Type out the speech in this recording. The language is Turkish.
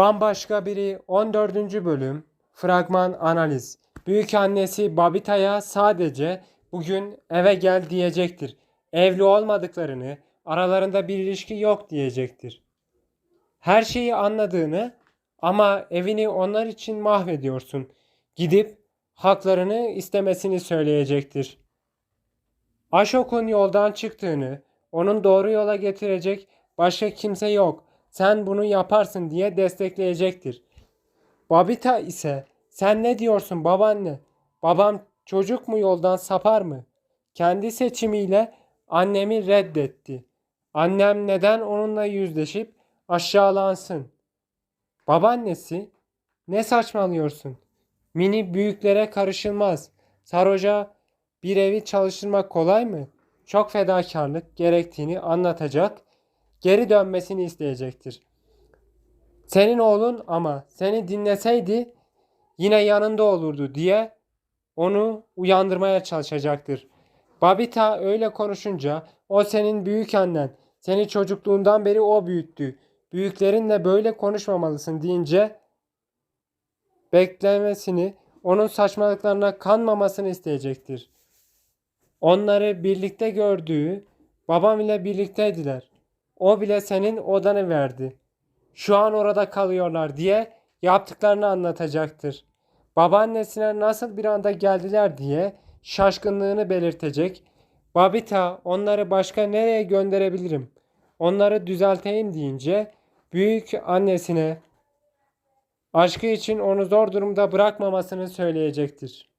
Bambaşka biri 14. bölüm fragman analiz. Büyük annesi Babita'ya sadece bugün eve gel diyecektir. Evli olmadıklarını, aralarında bir ilişki yok diyecektir. Her şeyi anladığını ama evini onlar için mahvediyorsun. Gidip haklarını istemesini söyleyecektir. Aşok'un yoldan çıktığını, onun doğru yola getirecek başka kimse yok. Sen bunu yaparsın diye destekleyecektir. Babita ise sen ne diyorsun babaanne? Babam çocuk mu yoldan sapar mı? Kendi seçimiyle annemi reddetti. Annem neden onunla yüzleşip aşağılansın? Babaannesi ne saçmalıyorsun? Mini büyüklere karışılmaz. Saroca bir evi çalıştırmak kolay mı? Çok fedakarlık gerektiğini anlatacak, geri dönmesini isteyecektir. Senin oğlun ama seni dinleseydi yine yanında olurdu diye onu uyandırmaya çalışacaktır. Babita öyle konuşunca o senin büyük annen. Seni çocukluğundan beri o büyüttü. Büyüklerinle böyle konuşmamalısın deyince beklemesini, onun saçmalıklarına kanmamasını isteyecektir. Onları birlikte gördüğü, babam ile birlikteydiler. O bile senin odanı verdi. Şu an orada kalıyorlar diye yaptıklarını anlatacaktır. Babaannesine nasıl bir anda geldiler diye şaşkınlığını belirtecek. Babita onları başka nereye gönderebilirim? Onları düzelteyim deyince büyük annesine aşkı için onu zor durumda bırakmamasını söyleyecektir.